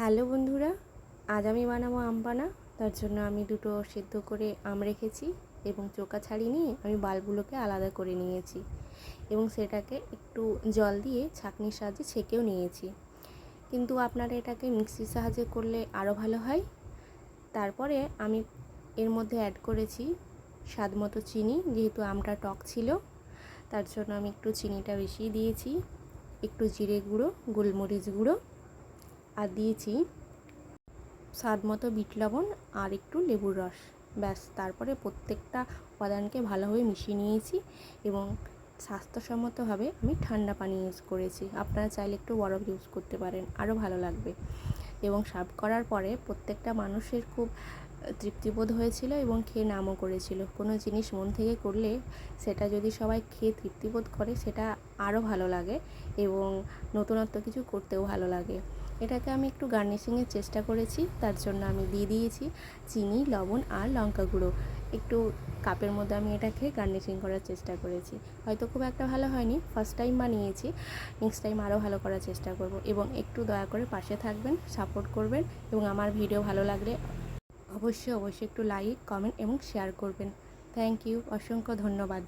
Hello বন্ধুরা, আজ আমি বানাবো আম পানা তার জন্য আমি দুটো সেদ্ধ করে আম রেখেছি এবং চোকা ছাড়িয়ে নিয়ে আমি বালগুলোকে আলাদা করে নিয়েছি এবং সেটাকে একটু জল দিয়ে ছাঁকনির সাহায্যে ছেঁকেও নিয়েছি। কিন্তু আপনারা এটাকে মিক্সির সাহায্যে করলে আরও ভালো হয়। তারপরে আমি এর মধ্যে অ্যাড করেছি স্বাদ মতো চিনি, যেহেতু আমটা টক ছিল, তার জন্য আমি একটু চিনিটা বেশি দিয়েছি, একটু জিরে গুঁড়ো, গোলমরিচ গুঁড়ো আর দিয়েছি স্বাদ মতো বিট লবণ আর একটু লেবুর রস। ব্যাস, তারপরে প্রত্যেকটা উপাদানকে ভালোভাবে মিশিয়ে নিয়েছি এবং স্বাস্থ্যসম্মতভাবে আমি ঠান্ডা পানি ইউজ করেছি। আপনারা চাইলে একটু বরফ ইউজ করতে পারেন, আরও ভালো লাগবে। এবং সার্ভ করার পরে প্রত্যেকটা মানুষের খুব তৃপ্তিবোধ হয়েছিল এবং খেয়ে নামও করেছিল। কোনো জিনিস মন থেকে করলে সেটা যদি সবাই খেয়ে তৃপ্তিবোধ করে, সেটা আরও ভালো লাগে এবং নতুনত্ব কিছু করতেও ভালো লাগে। এটাকে আমি একটু গার্নিশিংয়ের চেষ্টা করেছি, তার জন্য আমি দিয়ে দিয়েছি চিনি, লবণ আর লঙ্কা গুঁড়ো। একটু কাপের মধ্যে আমি এটাকে গার্নিশিং করার চেষ্টা করেছি। হয়তো খুব একটা ভালো হয়নি ফার্স্ট টাইম বানিয়েছি নেক্সট টাইম আরও ভালো করার চেষ্টা করব। এবং একটু দয়া করে পাশে থাকবেন সাপোর্ট করবেন এবং আমার ভিডিও ভালো লাগলে অবশ্যই অবশ্যই একটু লাইক কমেন্ট এবং শেয়ার করবেন। থ্যাংক ইউ অসংখ্য ধন্যবাদ।